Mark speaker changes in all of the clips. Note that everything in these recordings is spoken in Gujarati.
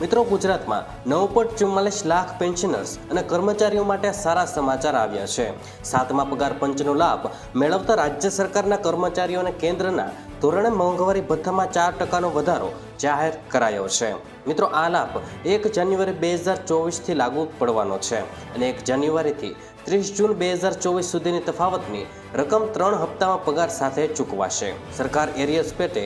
Speaker 1: મિત્રો ગુજરાતમાં નવ પોઈન્ટ ચુમ્માલીસ લાખ પેન્શનર્સ અને કર્મચારીઓ માટે સારા સમાચાર આવ્યા છે. સાતમા પગાર પંચનો લાભ મેળવતા રાજ્ય સરકારના કર્મચારીઓને કેન્દ્રના ધોરણે મોંઘવારી ભથ્થામાં ચાર ટકાનો વધારો જાહેર કરાયો છે. મિત્રો આ લાભ એક જાન્યુઆરી બે હજાર ચોવીસથી લાગુ પડવાનો છે અને એક જાન્યુઆરીથી ત્રીસ જૂન બે હજાર ચોવીસ સુધીની તફાવતની રકમ ત્રણ હપ્તામાં પગાર સાથે ચૂકવાશે. સરકાર એરિયસ પેટે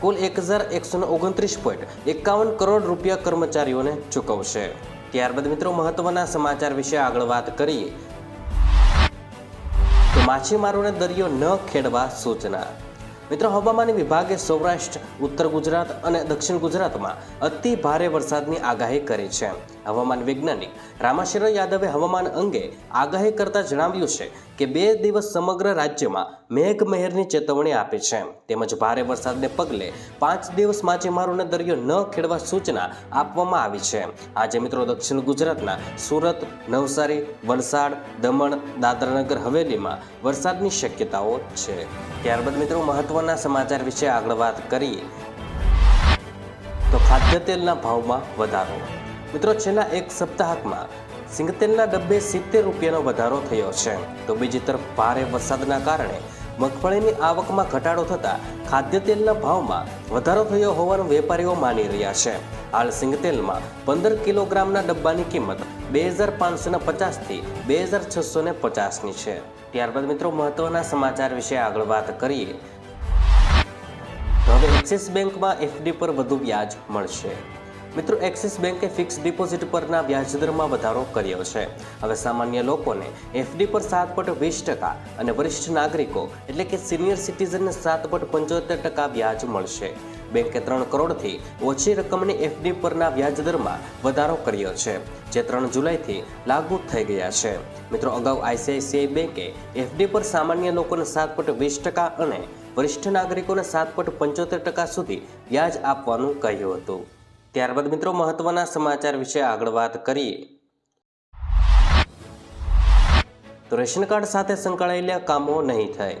Speaker 1: કુલ એક હજાર એકસો ઓગણત્રીસ પોઈન્ટ એકાવન કરોડ રૂપિયા કર્મચારીઓને ચૂકવશે. ત્યારબાદ મિત્રો મહત્વના સમાચાર વિશે આગળ વાત કરીએ. તો માછીમારોને દરિયો ન ખેડવા સૂચના. મિત્રો હવામાન વિભાગે સૌરાષ્ટ્ર, ઉત્તર ગુજરાત અને દક્ષિણ ગુજરાતમાં અતિ ભારે વરસાદની આગાહી કરી છે. હવામાન વૈજ્ઞાનિક રામાશરણ યાદવે હવામાન અંગે આગાહી કરતા જણાવ્યું છે કે બે દિવસ સમગ્ર રાજ્યમાં મેઘમહેરની ચેતવણી આપી છે. તેમજ ભારે વરસાદને પગલે પાંચ દિવસ માછીમારોને દરિયો ન ખેડવા સૂચના આપવામાં આવી છે. આજે મિત્રો દક્ષિણ ગુજરાતના સુરત, નવસારી, વલસાડ, દમણ, દાદરાનગર, હવેલીમાં વરસાદની શક્યતાઓ છે. ત્યારબાદ મિત્રો મહત્વના સમાચાર વિશે આગળ વાત કરીએ. તો ખાદ્ય તેલના ભાવમાં વધારો મિત્રો, છેલ્લા એક સપ્તાહમાં સિંગતેલના ડબ્બે સિત્તેર રૂપિયાનો વધારો થયો છે. તો બીજી તરફ ભારે વરસાદના કારણે મગફળીની આવકમાં ઘટાડો થતાં ખાદ્ય તેલના ભાવમાં વધારો થયો હોવાનું વેપારીઓ માની રહ્યા છે. હાલ સિંગતેલમાં પંદર કિલોગ્રામના ડબ્બાની કિંમત બે હજાર પાંચસો પચાસથી બે હજાર છસો ને પચાસની છે. ત્યારબાદ મિત્રો, મહત્વના સમાચાર વિશે આગળ વાત કરીએ. હવે એક્સિસ બેંકમાં એફડી પર વધુ વ્યાજ મળશે. મિત્રો, એક્સિસ બેંકે ફિક્સ ડિપોઝિટ પરના વ્યાજદરમાં વધારો કર્યો છે. હવે સામાન્ય લોકોને એફડી પર સાત પોઈન્ટ વીસ ટકા અને વરિષ્ઠ નાગરિકો, એટલે કે સિનિયર સિટીઝનને સાત પોઈન્ટ પંચોતેર ટકા વ્યાજ મળશે. બેંકે ત્રણ કરોડથી ઓછી રકમની એફડી પરના વ્યાજદરમાં વધારો કર્યો છે, જે ત્રણ જુલાઈથી લાગુ થઈ ગયા છે. મિત્રો, અગાઉ આઈસીઆઈસીઆઈ બેંકે એફડી પર સામાન્ય લોકોને સાત પોઈન્ટ વીસ ટકા અને વરિષ્ઠ નાગરિકોને સાત પોઈન્ટ પંચોતેર ટકા સુધી વ્યાજ આપવાનું કહ્યું હતું. ત્યારબાદ મિત્રો મહત્વના સમાચાર વિશે આગળ વાત કરીએ. તો રેશન કાર્ડ સાથે સંકળાયેલા કામો નહીં થાય.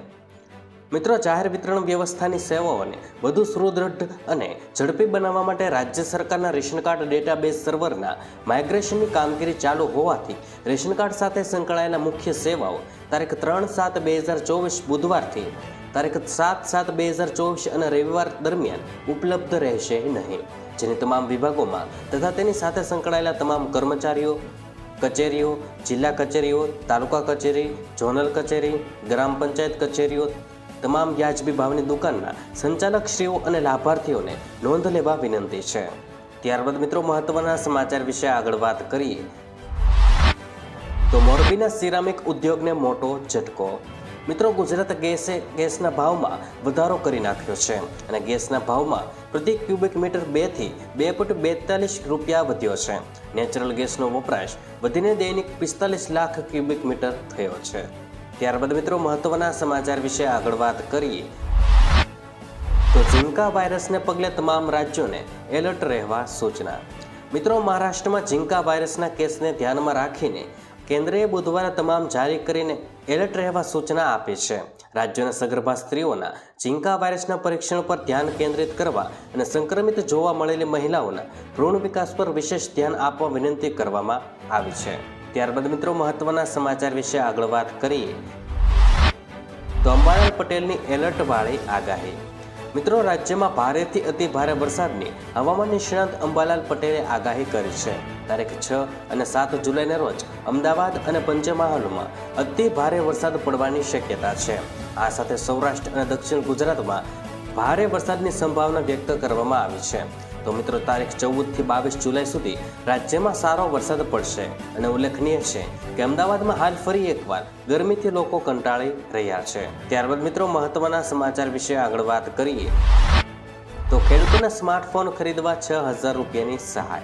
Speaker 1: મિત્રો જાહેર વિતરણ વ્યવસ્થાની સેવાઓને વધુ સુદૃઢ અને ઝડપી બનાવવા માટે રાજ્ય સરકારના રેશન કાર્ડ ડેટાબેઝ સર્વરના માઇગ્રેશનની કામગીરી ચાલુ હોવાથી રેશન કાર્ડ સાથે સંકળાયેલા મુખ્ય સેવાઓ તારીખ ત્રણ સાત બે હજાર ચોવીસ બુધવારથી તારીખ સાત સાત બે હજાર ચોવીસ અને રવિવાર દરમિયાન ઉપલબ્ધ રહેશે નહીં. જેની તમામ વિભાગોમાં તથા તેની સાથે સંકળાયેલા તમામ કર્મચારીઓ, કચેરીઓ, જિલ્લા કચેરીઓ, તાલુકા કચેરી, ઝોનલ કચેરી, ગ્રામ પંચાયત કચેરીઓ, તમામ વ્યાજબી ભાવની દુકાનના સંચાલકશ્રીઓ અને લાભાર્થીઓને નોંધ લેવા વિનંતી છે. ત્યારબાદ મિત્રો મહત્વના સમાચાર વિશે આગળ વાત કરીએ. તો મોરબીના સિરામિક ઉદ્યોગને મોટો ઝટકો મિત્રો, ગુજરાત ગેસે ગેસના ભાવમાં વધારો કરી નાખ્યો છે અને ગેસના ભાવમાં પ્રતિ ક્યુબિક મીટર બેથી બે પોઈન્ટ બેતાલીસ રૂપિયા વધ્યો છે. નેચરલ ગેસનો વપરાશ વધીને દૈનિક પિસ્તાલીસ લાખ ક્યુબિક મીટર થયો છે. ત્યારબાદ મિત્રો, મહત્વના સમાચાર વિશે આગળ વાત કરીએ. તો ઝીંકા વાયરસને પગલે તમામ રાજ્યોને એલર્ટ રહેવા સૂચના. મિત્રો, મહારાષ્ટ્રમાં ઝીંકા વાયરસના કેસને ધ્યાનમાં રાખીને કેન્દ્રએ બુધવારે તમામ જારી કરીને એલર્ટ રહેવા સૂચના આપી છે. રાજ્યોના સગર્ભા સ્ત્રીઓના ઝીંકા વાયરસના પરીક્ષણ પર ધ્યાન કેન્દ્રિત કરવા અને સંક્રમિત જોવા મળેલી મહિલાઓના ભ્રૂણ વિકાસ પર વિશેષ ધ્યાન આપવા વિનંતી કરવામાં આવી છે. ત્યારબાદ મિત્રો મહત્વના સમાચાર વિશે આગળ વાત કરીએ. તો અંબાલાલ પટેલની એલર્ટવાળી આગાહી. મિત્રો, રાજ્યમાં ભારેથી અતિ ભારે વરસાદની હવામાન નિષ્ણાંત અંબાલાલ પટેલે આગાહી કરી છે. તારીખ છ અને સાત જુલાઈના રોજ અમદાવાદ અને પંચમહાલમાં અતિ ભારે વરસાદ પડવાની શક્યતા છે. આ સાથે સૌરાષ્ટ્ર અને દક્ષિણ ગુજરાતમાં ભારે વરસાદની સંભાવના વ્યક્ત કરવામાં આવી છે. તો મિત્રો, તારીખ ચૌદથી બાવીસ જુલાઈ સુધી રાજ્યમાં સારો વરસાદ પડશે. અને ઉલ્લેખનીય છે કે અમદાવાદમાં હાલ ફરી એકવાર ગરમીથી લોકો કંટાળી રહ્યા છે. ત્યારબાદ મિત્રો, મહત્વના સમાચાર વિશે આગળ વાત કરીએ. તો ખેડૂતોને સ્માર્ટફોન ખરીદવા છ હજાર રૂપિયાની સહાય.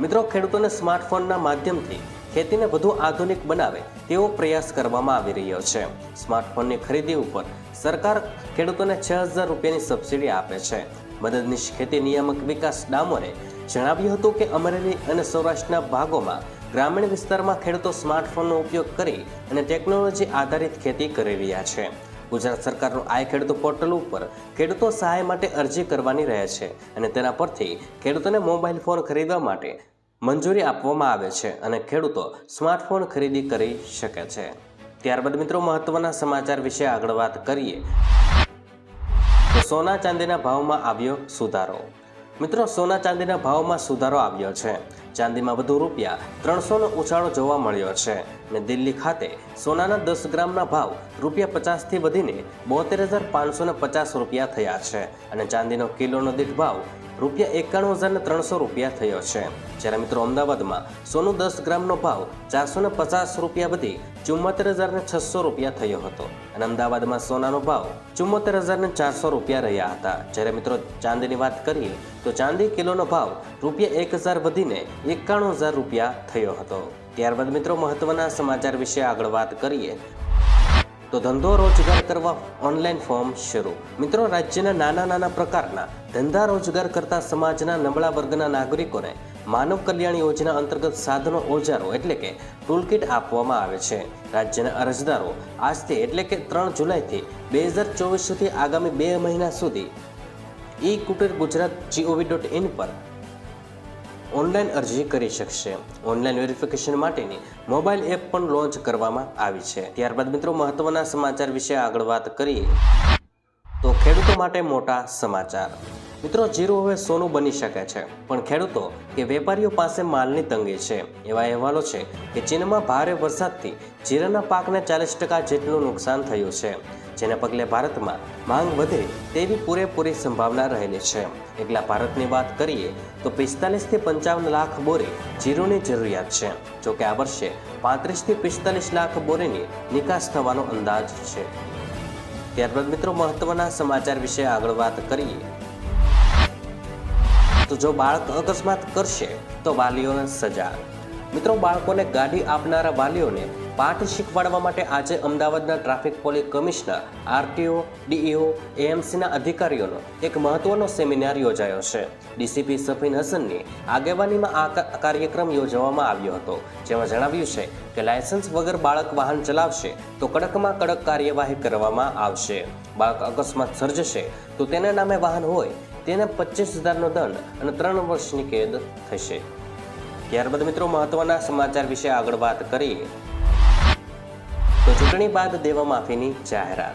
Speaker 1: મિત્રો, ખેડૂતોને સ્માર્ટફોનના માધ્યમથી ખેતીને વધુ આધુનિક બનાવે તેવો પ્રયાસ કરવામાં આવી રહ્યો છે. સ્માર્ટફોનની ખરીદી ઉપર સરકાર ખેડૂતોને છ હજાર રૂપિયાની સબસિડી આપે છે. મદદનીશ ખેતી નિયામક વિકાસ ડામોરે જણાવ્યું હતું કે અમરેલી અને સૌરાષ્ટ્રના ભાગોમાં ગ્રામીણ વિસ્તારમાં ખેડૂતો સ્માર્ટફોનનો ઉપયોગ કરી અને ટેકનોલોજી આધારિત ખેતી કરી રહ્યા છે. ગુજરાત સરકારનું આય ખેડૂતો પોર્ટલ ઉપર ખેડૂતો સહાય માટે અરજી કરવાની રહે છે અને તેના પરથી ખેડૂતોને મોબાઈલ ફોન ખરીદવા માટે મંજૂરી આપવામાં આવે છે અને ખેડૂતો સ્માર્ટફોન ખરીદી કરી શકે છે. ત્યારબાદ મિત્રો મહત્વના સમાચાર વિશે આગળ વાત કરીએ. સોના ચાંદીના ભાવમાં આવ્યો સુધારો. મિત્રો, સોના ચાંદીના ભાવમાં સુધારો આવ્યો છે. ચાંદીમાં વધુ રૂપિયા ત્રણસોનો ઉછાળો જોવા મળ્યો છે. અને દિલ્હી ખાતે સોનાના દસ ગ્રામના ભાવ રૂપિયા પચાસથી વધીને બોતેર હજાર પાંચસો ને પચાસ રૂપિયા થયા છે અને ચાંદીનો કિલોનો દીઠ ભાવ રૂપિયા એકાણું હજાર ને ત્રણસો રૂપિયા થયો છે. જ્યારે મિત્રો અમદાવાદમાં સોનું દસ ગ્રામનો ભાવ ચારસો પચાસ રૂપિયા વધી ચુમ્મોતેર હજાર ને છસો રૂપિયા થયો હતો. અને અમદાવાદમાં સોનાનો ભાવ ચુમ્મોતેર હજાર ને ચારસો રૂપિયા રહ્યા હતા. જ્યારે મિત્રો ચાંદીની વાત કરીએ તો ચાંદી કિલોનો ભાવ રૂપિયા એક હજાર વધીને એકાણું હજાર રૂપિયા થયો હતો. ત્યારબાદ મિત્રો મહત્વના સમાચાર વિશે આગળ વાત કરીએ તો ધંધો રોજગાર કરવા ઓનલાઈન ફોર્મ શરૂ. મિત્રો, રાજ્યના નાના નાના પ્રકારના ધંધા રોજગાર કરતા સમાજના નબળા વર્ગના નાગરિકોને માનવ કલ્યાણ યોજના અંતર્ગત સાધનો ઓજારો એટલે કે ટૂલકીટ આપવામાં આવે છે. રાજ્યના અરજદારો આજથી એટલે કે ત્રણ જુલાઈથી બે હજાર ચોવીસ સુધી આગામી બે મહિના સુધી e Kutir Gujarat GOV dot in પર ઓનલાઈન અરજી કરી શકશે. ઓનલાઈન વેરિફિકેશન માટેની મોબાઈલ એપ પણ લોન્ચ કરવામાં આવી છે. ત્યારબાદ મિત્રો મહત્વના સમાચાર વિશે આગળ વાત કરીએ. તો ખેડૂતો માટે મોટા સમાચાર. મિત્રો જીરું હવે સોનું બની શકે છે. પણ ખેડૂતો કે વેપારીઓ પાસે માલની તંગી છે. એવા અહેવાલો છે કે ચીનમાં ભારે વરસાદથી જીરાના પાકને ચાલીસ ટકા જેટલું નુકસાન થયું છે. જેને પગલે ભારતમાં માંગ વધે તેવી પૂરેપૂરી સંભાવના રહેલી છે. એકલા ભારતની વાત કરીએ તો પિસ્તાલીસથી પંચાવન લાખ બોરી જીરુની જરૂરિયાત છે. જોકે આ વર્ષે પાંત્રીસથી પિસ્તાલીસ લાખ બોરીની નિકાસ થવાનો અંદાજ છે. ત્યારબાદ મિત્રો મહત્વના સમાચાર વિશે આગળ વાત કરીએ. તો જો બાળક અકસ્માત કરશે તો વાલીઓને સજા. મિત્રો બાળકોને ગાડી આપનારા વાલીઓને પાઠ શીખવાડવા માટે આજે અમદાવાદના traffic police commissioner, RTO, DEO, એએમસીના અધિકારીઓનો એક મહત્વનો સેમિનાર યોજાયો છે. ડીસીપી સફીન હસનની આગેવાનીમાં આ કાર્યક્રમ યોજવામાં આવ્યો હતો. જેમાં જણાવ્યું છે કે લાયસન્સ વગર બાળક વાહન ચલાવશે તો કડકમાં કડક કાર્યવાહી કરવામાં આવશે. બાળક અકસ્માત સર્જશે તો તેના નામે વાહન હોય, તેને પચીસ હજારનો દંડ અને ત્રણ વર્ષની કેદ થશે. ત્યારબાદ મિત્રો મહત્વના સમાચાર વિશે આગળ વાત કરીએ. તો ચૂંટણી બાદ દેવા માફીની જાહેરાત.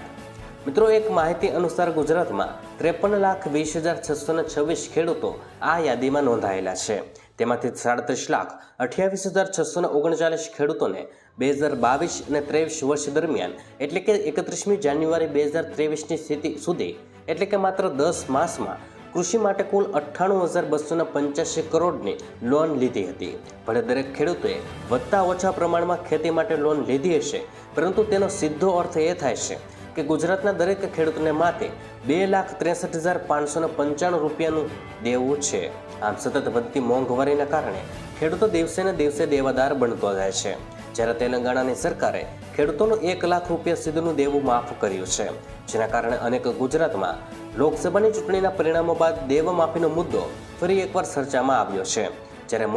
Speaker 1: મિત્રો, એક માહિતી અનુસાર ગુજરાતમાં ત્રેપન લાખ વીસ હજાર છસો ને છવ્વીસ ખેડૂતો આ યાદીમાં નોંધાયેલા છે. તેમાંથી સાડત્રીસ લાખ અઠ્યાવીસ હજાર છસો ને ઓગણચાલીસ ખેડૂતોને બે હજાર બાવીસ અને ત્રેવીસ વર્ષ દરમિયાન, એટલે કે એકત્રીસમી જાન્યુઆરી બે હજાર ત્રેવીસની સ્થિતિ સુધી, એટલે કે માત્ર દસ માસમાં કૃષિ માટે કુલ અઠ્ઠાણું હજાર બસોના પંચ્યાસી કરોડની લોન લીધી હતી. ભલે દરેક ખેડૂતોએ વધતા ઓછા પ્રમાણમાં ખેતી માટે લોન લીધી હશે, પરંતુ તેનો સીધો અર્થ એ થાય છે કે ગુજરાતના દરેક ખેડૂતને માથે બે લાખ ત્રેસઠ હજાર પાંચસો પંચાણું રૂપિયાનું દેવું છે. આમ સતત વધતી મોંઘવારીના કારણે ખેડૂતો દિવસે ને દિવસે દેવાદાર બનતો જાય છે. જ્યારે તેલંગાણાની સરકારે ખેડૂતોનું એક લાખ રૂપિયા સુધીનું દેવું માફ કર્યું છે, જેના કારણે અનેક ગુજરાતમાં લોકસભાની ચૂંટણીના પરિણામો બાદ દેવ માફીનો મુદ્દો ફરી એકવાર ચર્ચામાં આવ્યો છે. જ્યારે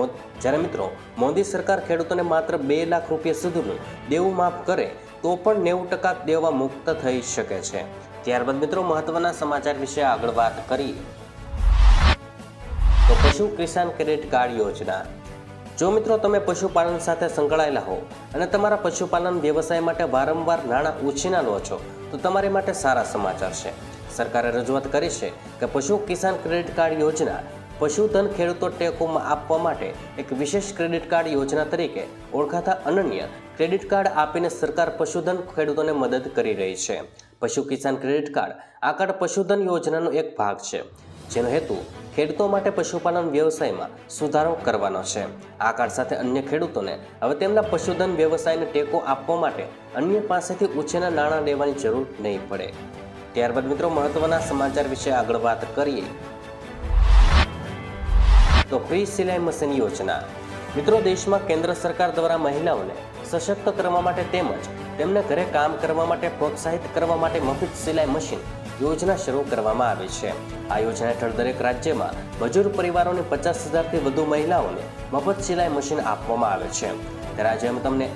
Speaker 1: જ્યારે મિત્રો, મોદી સરકાર ખેડૂતોને માત્ર બે લાખ રૂપિયા સુધીનું દેવું માફ કરે, તો પણ નેવું ટકા દેવા મુક્ત થઈ શકે છે. ત્યારબાદ મિત્રો, મહત્વના સમાચાર વિશે આગળ વાત કરીએ તો પશુ કિસાન ક્રેડિટ કાર્ડ યોજના. જો મિત્રો, તમે પશુપાલન સાથે સંકળાયેલા હો અને તમારા પશુપાલન વ્યવસાય માટે વારંવાર નાણાં ઉછીના લો છો, તો તમારી માટે સારા સમાચાર છે. સરકારે રજૂઆત કરી છે કે પશુ કિસાન ક્રેડિટ કાર્ડ યોજના પશુધન ખેડૂતો ટેકોમાં આપવા માટે એક વિશેષ ક્રેડિટ કાર્ડ યોજના તરીકે ઓળખાતા અનન્ય ક્રેડિટ કાર્ડ આપીને સરકાર પશુધન ખેડૂતોને મદદ કરી રહી છે. પશુ કિસાન ક્રેડિટ કાર્ડ આ કાર્ડ પશુધન યોજનાનો એક ભાગ છે, જેનો હેતુ ખેડૂતો માટે પશુપાલન વ્યવસાયમાં સુધારો કરવાનો છે. આ કાર્ડ સાથે અન્ય ખેડૂતોને હવે તેમના પશુધન વ્યવસાયને ટેકો આપવા માટે અન્ય પાસેથી ઉછેરના નાણાં લેવાની જરૂર નહીં પડે. ત્યારબાદ મિત્રો મહત્વના સમાચાર વિશે આગળ વાત કરીએ. તો ફ્રી સિલાઈ મશીન યોજના. મિત્રો દેશમાં કેન્દ્ર સરકાર દ્વારા મહિલાઓને સશક્ત કરવા માટે તેમજ તેમને ઘરે કામ કરવા માટે પ્રોત્સાહિત કરવા માટે મફત સિલાઈ મશીન યોજના શરૂ કરવામાં આવી છે. આ યોજના હેઠળ દરેક રાજ્યમાં મજૂર પરિવારોને પચાસ હજારથી વધુ મહિલાઓને મફત સિલાઈ મશીન આપવામાં આવે છે. ત્યારે આજે અમે તમને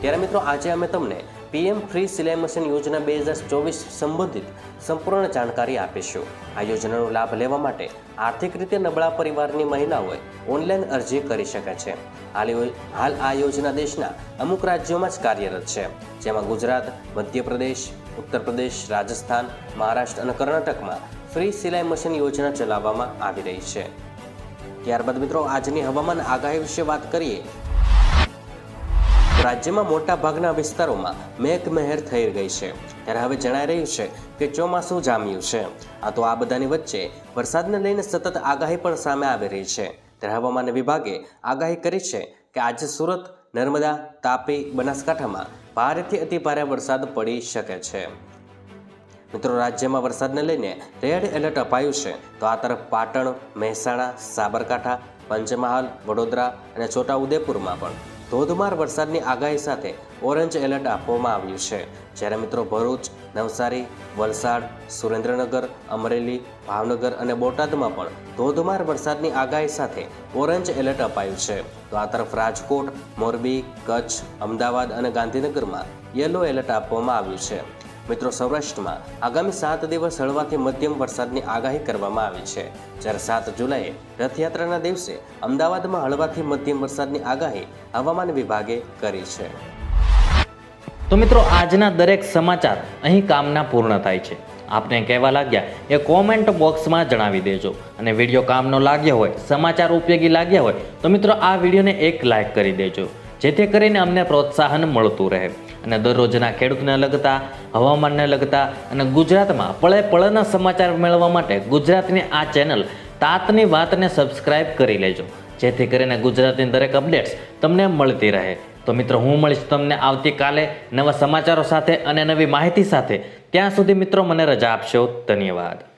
Speaker 1: ત્યારે મિત્રો આજે અમે તમને પીએમ ફ્રી સિલાઈ મશીન યોજના બે હજાર ચોવીસ સંબંધિત સંપૂર્ણ જાણકારી આપીશું. આ યોજનાનો લાભ લેવા માટે આર્થિક રીતે નબળા પરિવારની મહિલાઓએ ઓનલાઈન અરજી કરી શકે છે. હાલ આ યોજના દેશના અમુક રાજ્યોમાં જ કાર્યરત છે. જેમાં ગુજરાત, મધ્યપ્રદેશ ઉત્તર પ્રદેશ રાજસ્થાન, મહારાષ્ટ્ર અને કર્ણાટકમાં ફ્રી સિલાઈ મશીન યોજના ચલાવવામાં આવી રહી છે. ત્યારબાદ મિત્રો, આજની હવામાન આગાહી વિશે વાત કરીએ રાજ્યમાં મોટા ભાગના વિસ્તારોમાં મેઘમહેર થઈ ગઈ છે. ત્યારે હવે જણાઈ રહ્યું છે કે ચોમાસું જામ્યું છે. આ તો આ બધાની વચ્ચે વરસાદને લઈને સતત આગાહી પણ સામે આવી રહી છે. ત્યારે હવામાન વિભાગે આગાહી કરી છે કે આજે સુરત, નર્મદા, તાપી, બનાસકાંઠામાં ભારેથી અતિભારે વરસાદ પડી શકે છે. મિત્રો, રાજ્યમાં વરસાદને લઈને રેડ એલર્ટ અપાયું છે. તો આ તરફ પાટણ, મહેસાણા, સાબરકાંઠા, પંચમહાલ, વડોદરા અને છોટાઉદેપુરમાં પણ. ધોધમાર વરસાદની આગાહી સાથે ઓરેન્જ એલર્ટ આપવામાં આવ્યું છે. જ્યારે મિત્રો ભરૂચ, નવસારી, વલસાડ, સુરેન્દ્રનગર, અમરેલી, ભાવનગર અને બોટાદમાં પણ ધોધમાર વરસાદની આગાહી સાથે ઓરેન્જ એલર્ટ અપાયું છે. તો આ તરફ રાજકોટ, મોરબી, કચ્છ, અમદાવાદ અને ગાંધીનગરમાં યલો એલર્ટ આપવામાં આવ્યું છે. મિત્રો, સૌરાષ્ટ્રમાં આગામી સાત દિવસ હળવાથી મધ્યમ વરસાદની આગાહી કરવામાં આવી છે. જ્યારે સાત જુલાઈએ રથયાત્રાના દિવસે અમદાવાદમાં હળવાથી મધ્યમ વરસાદની આગાહી હવામાન વિભાગે કરી છે.
Speaker 2: તો મિત્રો, આજના દરેક સમાચાર અહીં કામના પૂર્ણ થાય છે. આપને કહેવા લાગ્યા એ કોમેન્ટ બોક્સમાં જણાવી દેજો. અને વીડિયો કામનો લાગ્યો હોય, સમાચાર ઉપયોગી લાગ્યા હોય, તો મિત્રો, આ વિડીયોને એક લાઇક કરી દેજો. જેથી કરીને અમને પ્રોત્સાહન મળતું રહે. અને દરરોજના ખેડૂતને લગતા, હવામાનને લગતા અને ગુજરાતમાં પળે પળના સમાચાર મેળવવા માટે ગુજરાતની આ ચેનલ તાતની વાતને સબસ્ક્રાઇબ કરી લેજો. જેથી કરીને ગુજરાતની દરેક અપડેટ્સ તમને મળતી રહે. તો મિત્રો, હું મળીશ તમને આવતીકાલે નવા સમાચારો સાથે અને નવી માહિતી સાથે. ત્યાં સુધી મિત્રો, મને રજા આપશો. ધન્યવાદ.